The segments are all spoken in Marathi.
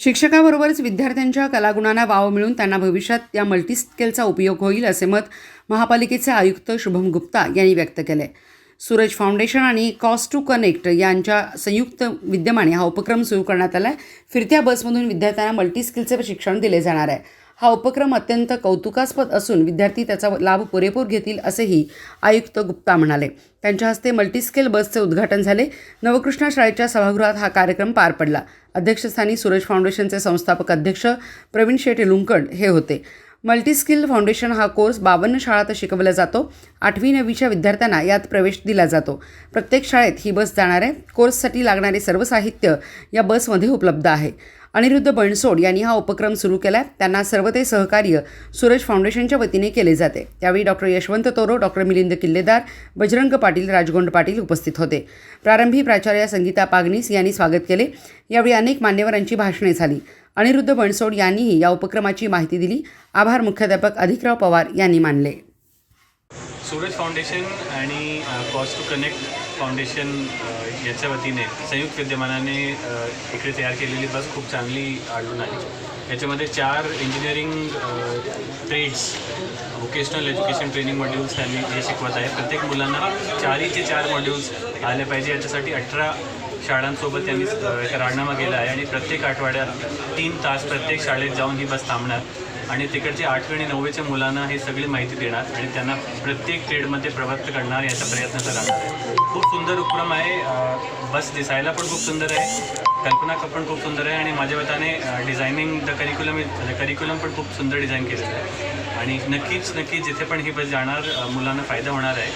शिक्षकाबरोबरच विद्यार्थ्यांच्या कलागुणांना वाव मिळून त्यांना भविष्यात या मल्टीस्केलचा उपयोग होईल असे मत महापालिकेचे आयुक्त शुभम गुप्ता यांनी व्यक्त केले सूरज फाउंडेशन आणि कॉस्ट टू कनेक्ट यांच्या संयुक्त विद्यमाने हा उपक्रम सुरू करण्यात आला आहे फिरत्या बसमधून विद्यार्थ्यांना मल्टीस्किलचे प्रशिक्षण दिले जाणार आहे. हा उपक्रम अत्यंत कौतुकास्पद असून विद्यार्थी त्याचा लाभ पुरेपूर घेतील असेही आयुक्त गुप्ता म्हणाले. त्यांच्या हस्ते मल्टीस्केल बसचे उद्घाटन झाले. नवकृष्णा शाळेच्या सभागृहात हा कार्यक्रम पार पडला. अध्यक्षस्थानी सूरज फाउंडेशनचे संस्थापक अध्यक्ष प्रवीण शेठ लुंकड हे होते. मल्टीस्किल फाउंडेशन हा कोर्स बावन्न शाळात शिकवला जातो. आठवी नववीच्या विद्यार्थ्यांना यात प्रवेश दिला जातो. प्रत्येक शाळेत ही बस जाणार आहे. कोर्ससाठी लागणारे सर्व साहित्य या बसमध्ये उपलब्ध आहे. अनिरुद्ध बनसोड यांनी हा उपक्रम सुरू केला त्यांना सर्व ते सहकार्य सूरज फाउंडेशनच्या वतीने केले जाते. त्यावेळी डॉक्टर यशवंत तोरो डॉक्टर मिलिंद किल्लेदार बजरंग पाटील राजगोंड पाटील उपस्थित होते. प्रारंभी प्राचार्य संगीता पागनीस यांनी स्वागत केले. यावेळी अनेक मान्यवरांची भाषणे झाली. अनिरुद्ध बनसोड यांनीही या उपक्रमाची माहिती दिली. आभार मुख्याध्यापक अधिकराव पवार यांनी मानले. सूरज फाउंडेशन आणि कॉस्ट टू कनेक्ट फाउंडेशन याच्या वतीने संयुक्त विद्यमानाने इकडे तयार केलेली बस खूप चांगली आढळून आली. याच्यामध्ये चार engineering trades vocational education training modules त्यांनी हे शिकवत आहे प्रत्येक मुलांना चारीचे चार मॉड्यूल्स आले पाहिजे. याच्यासाठी अठरा शाळांसोबत त्यांनी अ, एक राजीनामा केला आहे आणि प्रत्येक आठवड्यात तीन तास प्रत्येक शाळेत जाऊन ही बस थांबणार. आणि तिकडचे आठवी आणि नववीच्या मुलांना ही सगळी माहिती देणार आणि त्यांना प्रत्येक ट्रेडमध्ये प्रवृत्त करणार याचा प्रयत्न करणार आहे. खूप सुंदर उपक्रम आहे. बस दिसायला पण खूप सुंदर आहे. कल्पना पण खूप सुंदर आहे आणि माझ्या मताने डिझायनिंग द करिक्युलम करिक्युलम पण खूप सुंदर डिझाईन केलेलं आहे. आणि नक्कीच नक्कीच जिथे पण ही बस जाणार मुलांना फायदा होणार आहे.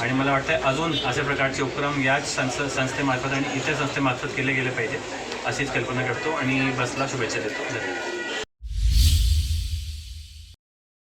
आणि मला वाटतं अजून अशा प्रकारचे उपक्रम याच संस संस्थेमार्फत आणि इतर संस्थेमार्फत केले गेले पाहिजे अशीच कल्पना करतो आणि बसला शुभेच्छा देतो. धन्यवाद.